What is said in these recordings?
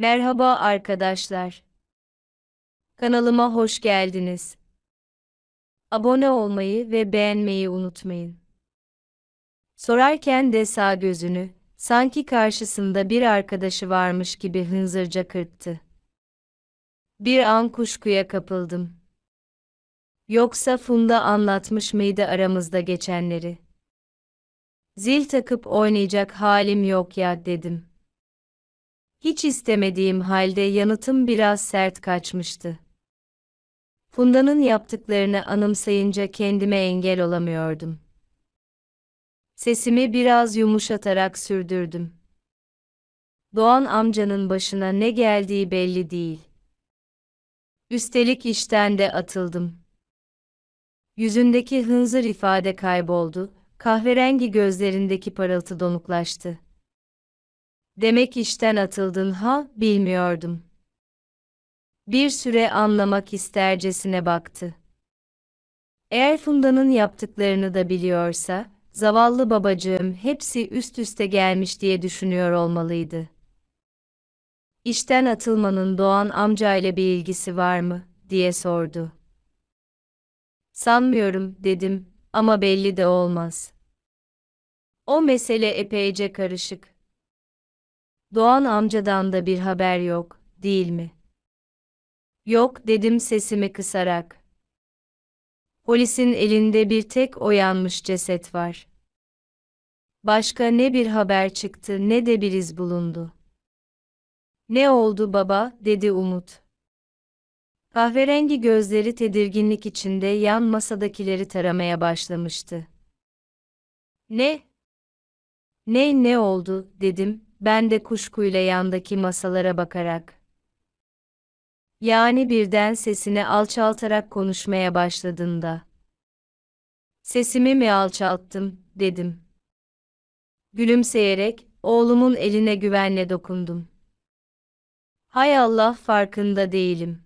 Merhaba arkadaşlar. Kanalıma hoş geldiniz. Abone olmayı ve beğenmeyi unutmayın. Sorarken de sağ gözünü, sanki karşısında bir arkadaşı varmış gibi hınzırca kırptı. Bir an kuşkuya kapıldım. Yoksa Funda anlatmış mıydı aramızda geçenleri? Zil takıp oynayacak halim yok ya dedim. Hiç istemediğim halde yanıtım biraz sert kaçmıştı. Funda'nın yaptıklarını anımsayınca kendime engel olamıyordum. Sesimi biraz yumuşatarak sürdürdüm. Doğan amcanın başına ne geldiği belli değil. Üstelik işten de atıldım. Yüzündeki hınzır ifade kayboldu, kahverengi gözlerindeki parıltı donuklaştı. Demek işten atıldın ha, bilmiyordum. Bir süre anlamak istercesine baktı. Eğer Funda'nın yaptıklarını da biliyorsa, zavallı babacığım hepsi üst üste gelmiş diye düşünüyor olmalıydı. İşten atılmanın Doğan amcayla bir ilgisi var mı, diye sordu. Sanmıyorum, dedim, ama belli de olmaz. O mesele epeyce karışık. Doğan amcadan da bir haber yok, değil mi? Yok dedim sesimi kısarak. Polisin elinde bir tek oyanmış ceset var. Başka ne bir haber çıktı ne de bir iz bulundu. Ne oldu baba, dedi Umut. Kahverengi gözleri tedirginlik içinde yan masadakileri taramaya başlamıştı. Ne? Ne ne oldu, dedim, ben de kuşkuyla yandaki masalara bakarak. Yani birden sesini alçaltarak konuşmaya başladığında. Sesimi mi alçalttım, dedim. Gülümseyerek, oğlumun eline güvenle dokundum. Hay Allah farkında değilim.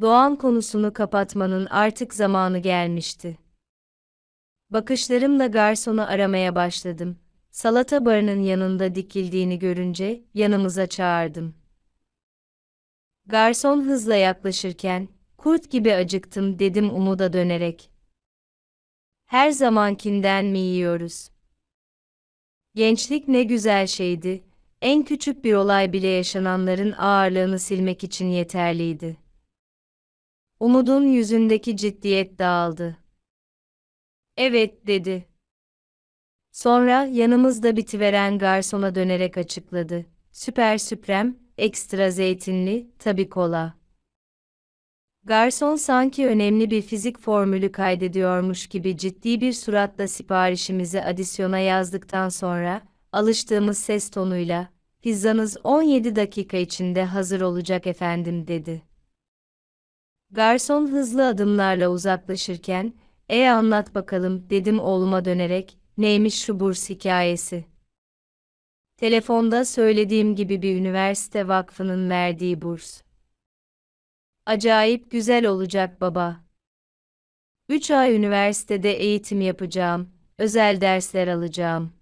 Doğan konusunu kapatmanın artık zamanı gelmişti. Bakışlarımla garsonu aramaya başladım. Salata barının yanında dikildiğini görünce yanımıza çağırdım. Garson hızla yaklaşırken, kurt gibi acıktım dedim umuda dönerek. Her zamankinden mi yiyoruz? Gençlik ne güzel şeydi, en küçük bir olay bile yaşananların ağırlığını silmek için yeterliydi. Umud'un yüzündeki ciddiyet dağıldı. Evet dedi. Sonra yanımızda bitiveren garsona dönerek açıkladı. Süper süprem, ekstra zeytinli, tabi kola. Garson sanki önemli bir fizik formülü kaydediyormuş gibi ciddi bir suratla siparişimizi adisyona yazdıktan sonra, alıştığımız ses tonuyla, pizzanız 17 dakika içinde hazır olacak efendim dedi. Garson hızlı adımlarla uzaklaşırken, e anlat bakalım dedim oğluma dönerek, neymiş şu burs hikayesi. Telefonda söylediğim gibi bir üniversite vakfının verdiği burs. Acayip güzel olacak baba. 3 ay üniversitede eğitim yapacağım, özel dersler alacağım.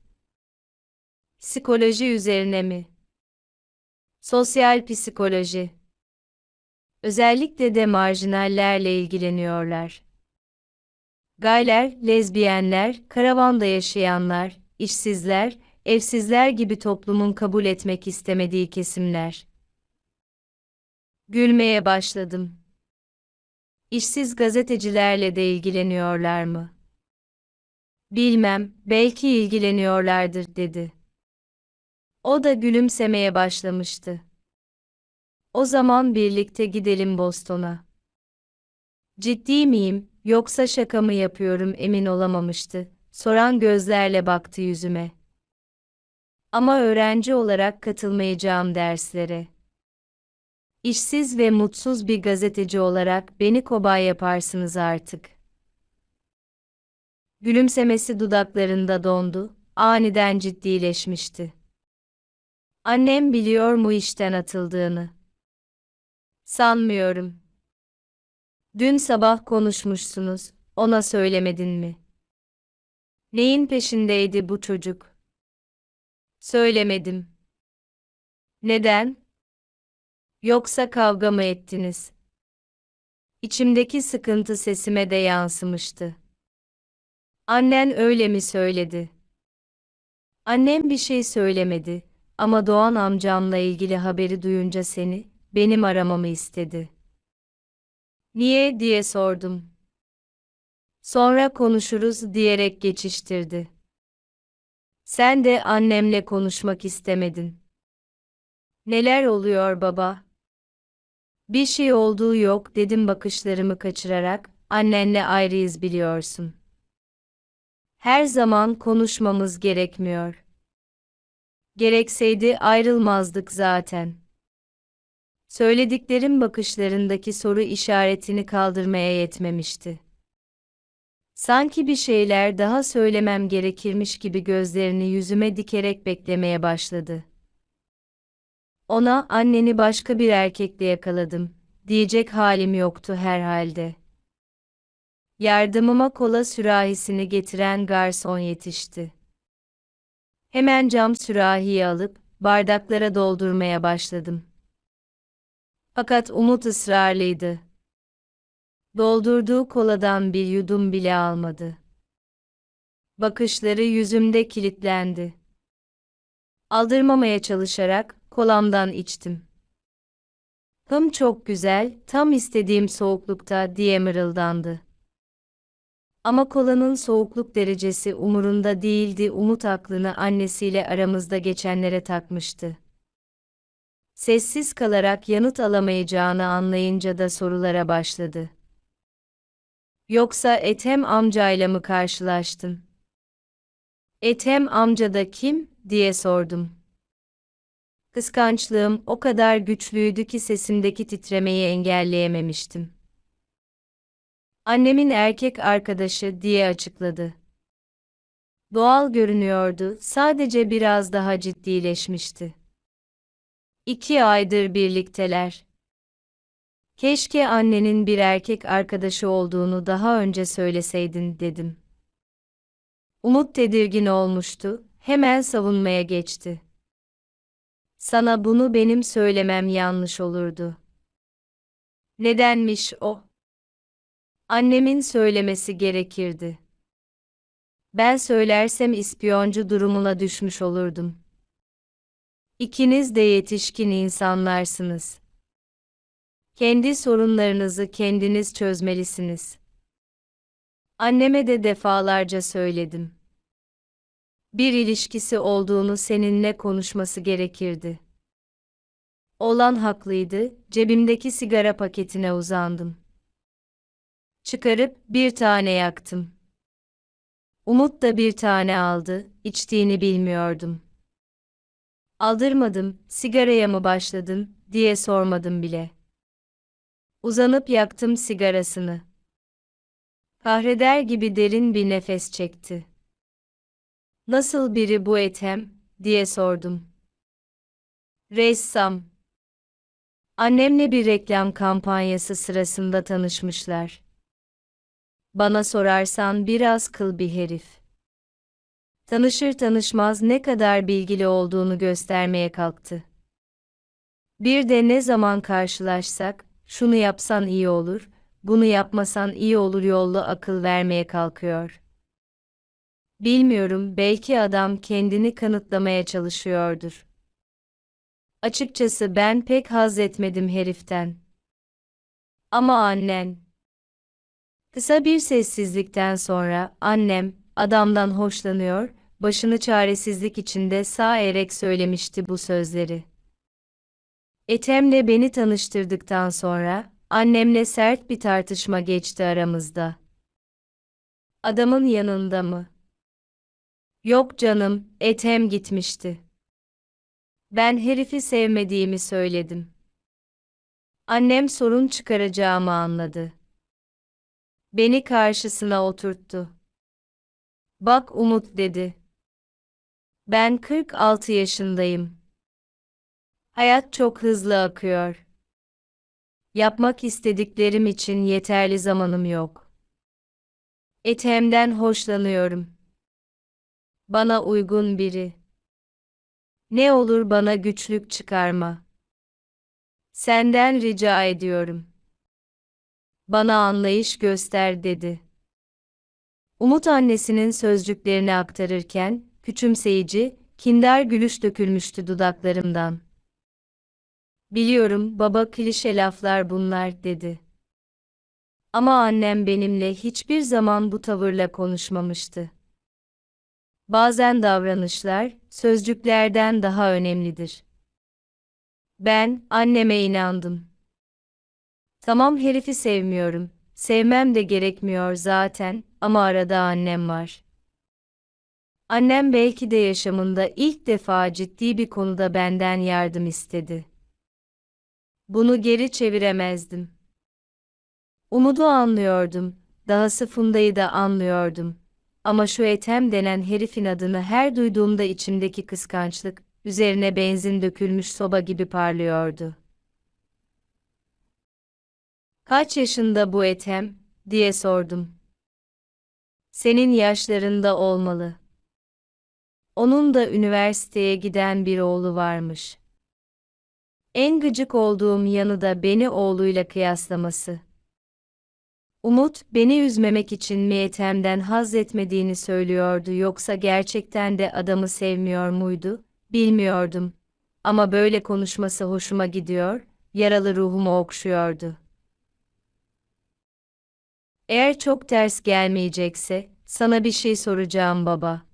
Psikoloji üzerine mi? Sosyal psikoloji. Özellikle de marjinallerle ilgileniyorlar. Gayler, lezbiyenler, karavanda yaşayanlar, işsizler, evsizler gibi toplumun kabul etmek istemediği kesimler. Gülmeye başladım. İşsiz gazetecilerle de ilgileniyorlar mı? Bilmem, belki ilgileniyorlardır dedi. O da gülümsemeye başlamıştı. O zaman birlikte gidelim Boston'a. Ciddi miyim, yoksa şaka mı yapıyorum emin olamamıştı. Soran gözlerle baktı yüzüme. Ama öğrenci olarak katılmayacağım derslere. İşsiz ve mutsuz bir gazeteci olarak beni kobay yaparsınız artık. Gülümsemesi dudaklarında dondu, aniden ciddileşmişti. Annem biliyor mu işten atıldığını? Sanmıyorum. Dün sabah konuşmuşsunuz, ona söylemedin mi? Neyin peşindeydi bu çocuk? Söylemedim. Neden? Yoksa kavga mı ettiniz? İçimdeki sıkıntı sesime de yansımıştı. Annen öyle mi söyledi? Annem bir şey söylemedi ama Doğan amcamla ilgili haberi duyunca seni, benim aramamı istedi. Niye diye sordum. Sonra konuşuruz diyerek geçiştirdi. Sen de annemle konuşmak istemedin. Neler oluyor baba? Bir şey olduğu yok dedim bakışlarımı kaçırarak, annenle ayrıyız biliyorsun. Her zaman konuşmamız gerekmiyor. Gerekseydi ayrılmazdık zaten. Söylediklerim bakışlarındaki soru işaretini kaldırmaya yetmemişti. Sanki bir şeyler daha söylemem gerekirmiş gibi gözlerini yüzüme dikerek beklemeye başladı. Ona anneni başka bir erkekle yakaladım, diyecek halim yoktu herhalde. Yardımıma kola sürahisini getiren garson yetişti. Hemen cam sürahiyi alıp bardaklara doldurmaya başladım. Fakat Umut ısrarlıydı. Doldurduğu koladan bir yudum bile almadı. Bakışları yüzümde kilitlendi. Aldırmamaya çalışarak kolamdan içtim. Hım çok güzel, tam istediğim soğuklukta diye mırıldandı. Ama kolanın soğukluk derecesi umurunda değildi Umut aklını annesiyle aramızda geçenlere takmıştı. Sessiz kalarak yanıt alamayacağını anlayınca da sorulara başladı. Yoksa Ethem amcayla mı karşılaştın? Ethem amca da kim, diye sordum. Kıskançlığım o kadar güçlüydü ki sesimdeki titremeyi engelleyememiştim. Annemin erkek arkadaşı diye açıkladı. Doğal görünüyordu, sadece biraz daha ciddileşmişti. İki aydır birlikteler. Keşke annenin bir erkek arkadaşı olduğunu daha önce söyleseydin dedim. Umut tedirgin olmuştu, hemen savunmaya geçti. Sana bunu benim söylemem yanlış olurdu. Nedenmiş o? Annemin söylemesi gerekirdi. Ben söylersem ispiyoncu durumuna düşmüş olurdum. İkiniz de yetişkin insanlarsınız. Kendi sorunlarınızı kendiniz çözmelisiniz. Anneme de defalarca söyledim. Bir ilişkisi olduğunu seninle konuşması gerekirdi. Olan haklıydı, cebimdeki sigara paketine uzandım. Çıkarıp bir tane yaktım. Umut da bir tane aldı, içtiğini bilmiyordum. Aldırmadım, sigaraya mı başladın, diye sormadım bile. Uzanıp yaktım sigarasını. Kahreder gibi derin bir nefes çekti. Nasıl biri bu Ethem, diye sordum. Ressam. Annemle bir reklam kampanyası sırasında tanışmışlar. Bana sorarsan biraz kıl bir herif. Tanışır tanışmaz ne kadar bilgili olduğunu göstermeye kalktı. Bir de ne zaman karşılaşsak, şunu yapsan iyi olur, bunu yapmasan iyi olur yollu akıl vermeye kalkıyor. Bilmiyorum, belki adam kendini kanıtlamaya çalışıyordur. Açıkçası ben pek haz etmedim heriften. Ama annen. Kısa bir sessizlikten sonra annem adamdan hoşlanıyor, başını çaresizlik içinde sağ erek söylemişti bu sözleri. Ethem'le beni tanıştırdıktan sonra annemle sert bir tartışma geçti aramızda. Adamın yanında mı? Yok canım, Ethem gitmişti. Ben herifi sevmediğimi söyledim. Annem sorun çıkaracağımı anladı. Beni karşısına oturttu. Bak Umut dedi. Ben 46 yaşındayım. Hayat çok hızlı akıyor. Yapmak istediklerim için yeterli zamanım yok. Ethem'den hoşlanıyorum. Bana uygun biri. Ne olur bana güçlük çıkarma. Senden rica ediyorum. Bana anlayış göster dedi. Umut annesinin sözcüklerini aktarırken, küçümseyici, kindar gülüş dökülmüştü dudaklarımdan. Biliyorum baba klişe laflar bunlar dedi. Ama annem benimle hiçbir zaman bu tavırla konuşmamıştı. Bazen davranışlar, sözcüklerden daha önemlidir. Ben, anneme inandım. Tamam herifi sevmiyorum, sevmem de gerekmiyor zaten, ama arada annem var. Annem belki de yaşamında ilk defa ciddi bir konuda benden yardım istedi. Bunu geri çeviremezdim. Umudu anlıyordum, dahası Funda'yı da anlıyordum. Ama şu Ethem denen herifin adını her duyduğumda içimdeki kıskançlık, üzerine benzin dökülmüş soba gibi parlıyordu. Kaç yaşında bu Ethem, diye sordum. Senin yaşlarında olmalı. Onun da üniversiteye giden bir oğlu varmış. En gıcık olduğum yanı da beni oğluyla kıyaslaması. Umut, beni üzmemek için mi Ethem'den haz etmediğini söylüyordu yoksa gerçekten de adamı sevmiyor muydu, bilmiyordum. Ama böyle konuşması hoşuma gidiyor, yaralı ruhumu okşuyordu. Eğer çok ters gelmeyecekse, sana bir şey soracağım baba.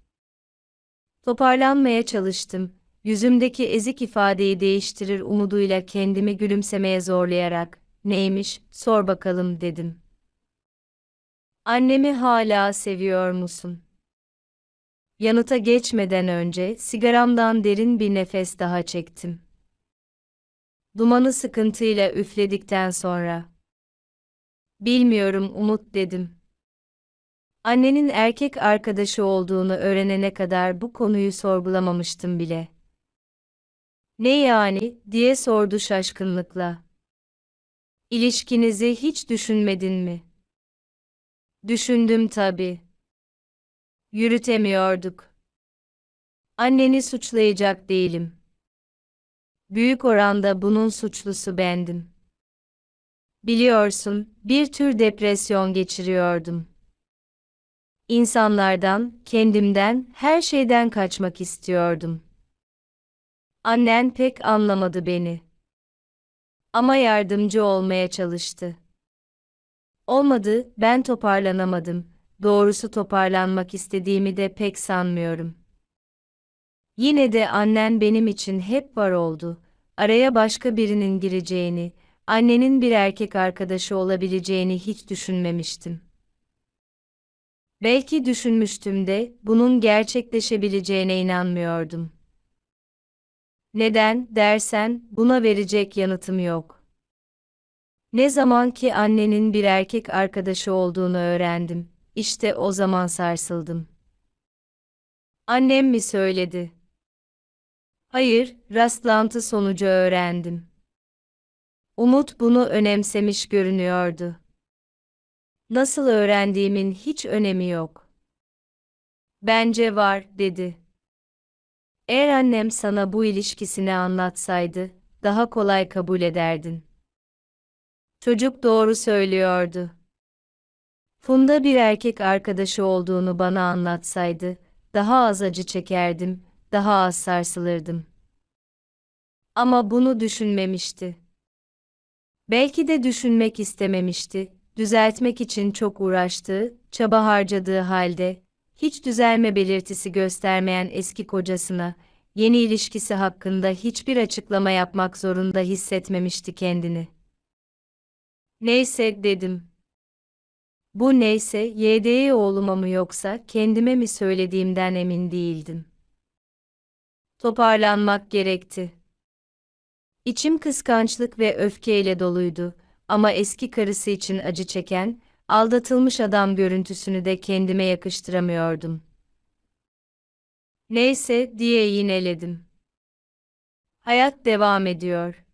Toparlanmaya çalıştım, yüzümdeki ezik ifadeyi değiştirir umuduyla kendimi gülümsemeye zorlayarak, neymiş, sor bakalım dedim. Annemi hala seviyor musun? Yanıta geçmeden önce sigaramdan derin bir nefes daha çektim. Dumanı sıkıntıyla üfledikten sonra Bilmiyorum Umut dedim. Annenin erkek arkadaşı olduğunu öğrenene kadar bu konuyu sorgulamamıştım bile. Ne yani, diye sordu şaşkınlıkla. İlişkinizi hiç düşünmedin mi? Düşündüm tabii. Yürütemiyorduk. Anneni suçlayacak değilim. Büyük oranda bunun suçlusu bendim. Biliyorsun, bir tür depresyon geçiriyordum. İnsanlardan, kendimden, her şeyden kaçmak istiyordum. Annen pek anlamadı beni. Ama yardımcı olmaya çalıştı. Olmadı, ben toparlanamadım. Doğrusu toparlanmak istediğimi de pek sanmıyorum. Yine de annen benim için hep var oldu. Araya başka birinin gireceğini, annenin bir erkek arkadaşı olabileceğini hiç düşünmemiştim. Belki düşünmüştüm de bunun gerçekleşebileceğine inanmıyordum. Neden dersen buna verecek yanıtım yok. Ne zaman ki annenin bir erkek arkadaşı olduğunu öğrendim, işte o zaman sarsıldım. Annem mi söyledi? Hayır, rastlantı sonucu öğrendim. Umut bunu önemsemiş görünüyordu. Nasıl öğrendiğimin hiç önemi yok. Bence var, dedi. Eğer annem sana bu ilişkisini anlatsaydı, daha kolay kabul ederdin. Çocuk doğru söylüyordu. Funda bir erkek arkadaşı olduğunu bana anlatsaydı, daha az acı çekerdim, daha az sarsılırdım. Ama bunu düşünmemişti. Belki de düşünmek istememişti, düzeltmek için çok uğraştığı, çaba harcadığı halde, hiç düzelme belirtisi göstermeyen eski kocasına, yeni ilişkisi hakkında hiçbir açıklama yapmak zorunda hissetmemişti kendini. Neyse dedim. Bu neyse YD'ye oğluma mı yoksa kendime mi söylediğimden emin değildim. Toparlanmak gerekti. İçim kıskançlık ve öfkeyle doluydu ama eski karısı için acı çeken, aldatılmış adam görüntüsünü de kendime yakıştıramıyordum. Neyse diye yineledim. Hayat devam ediyor.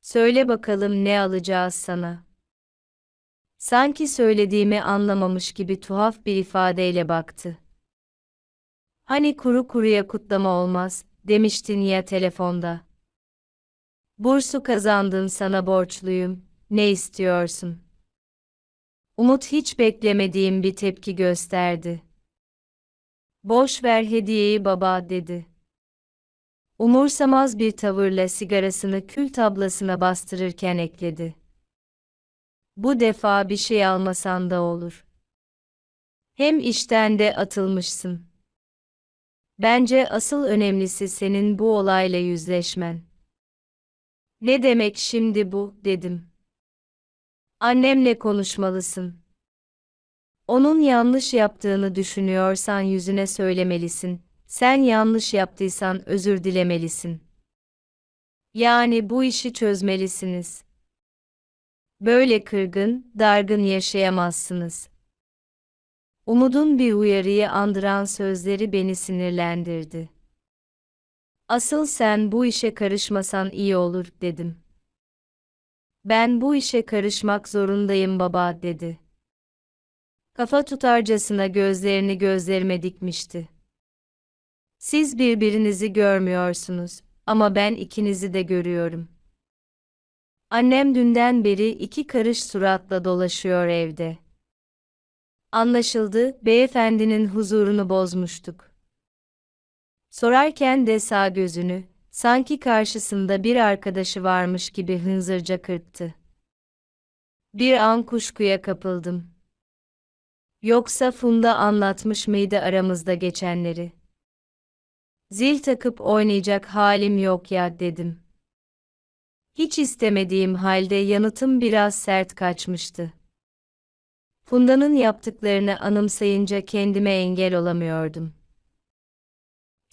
Söyle bakalım ne alacağız sana? Sanki söylediğimi anlamamış gibi tuhaf bir ifadeyle baktı. Hani kuru kuruya kutlama olmaz, demiştin ya telefonda. Bursu kazandın sana borçluyum, ne istiyorsun? Umut hiç beklemediğim bir tepki gösterdi. Boş ver hediyeyi baba dedi. Umursamaz bir tavırla sigarasını kül tablasına bastırırken ekledi. Bu defa bir şey almasan da olur. Hem işten de atılmışsın. Bence asıl önemlisi senin bu olayla yüzleşmen. Ne demek şimdi bu, dedim. Annemle konuşmalısın. Onun yanlış yaptığını düşünüyorsan yüzüne söylemelisin. Sen yanlış yaptıysan özür dilemelisin. Yani bu işi çözmelisiniz. Böyle kırgın, dargın yaşayamazsınız. Umudun bir uyarıyı andıran sözleri beni sinirlendirdi. Asıl sen bu işe karışmasan iyi olur, dedim. Ben bu işe karışmak zorundayım baba, dedi. Kafa tutarcasına gözlerini gözlerime dikmişti. Siz birbirinizi görmüyorsunuz ama ben ikinizi de görüyorum. Annem dünden beri iki karış suratla dolaşıyor evde. Anlaşıldı, beyefendinin huzurunu bozmuştuk. Sorarken de sağ gözünü, sanki karşısında bir arkadaşı varmış gibi hınzırca kırptı. Bir an kuşkuya kapıldım. Yoksa Funda anlatmış mıydı aramızda geçenleri? Zil takıp oynayacak halim yok ya dedim. Hiç istemediğim halde yanıtım biraz sert kaçmıştı. Funda'nın yaptıklarını anımsayınca kendime engel olamıyordum.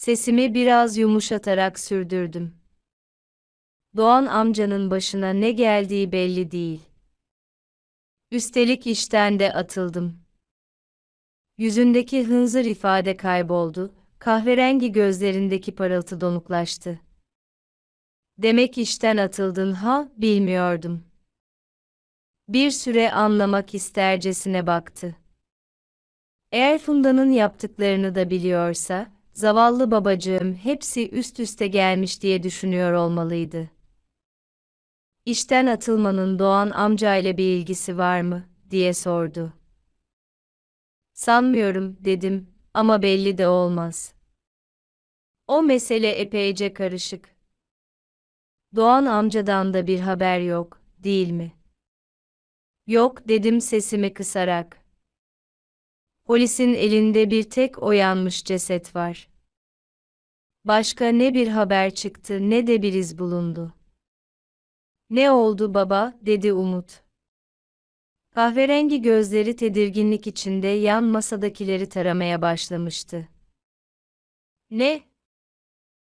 Sesimi biraz yumuşatarak sürdürdüm. Doğan amcanın başına ne geldiği belli değil. Üstelik işten de atıldım. Yüzündeki hınzır ifade kayboldu, kahverengi gözlerindeki parıltı donuklaştı. Demek işten atıldın ha, bilmiyordum. Bir süre anlamak istercesine baktı. Eğer Funda'nın yaptıklarını da biliyorsa, zavallı babacığım hepsi üst üste gelmiş diye düşünüyor olmalıydı. İşten atılmanın Doğan amcayla bir ilgisi var mı, diye sordu. Sanmıyorum, dedim, ama belli de olmaz. O mesele epeyce karışık. Doğan amcadan da bir haber yok, değil mi? Yok, dedim sesimi kısarak. Polisin elinde bir tek oyanmış ceset var. Başka ne bir haber çıktı ne de bir iz bulundu. Ne oldu baba, dedi Umut. Kahverengi gözleri tedirginlik içinde yan masadakileri taramaya başlamıştı. Ne,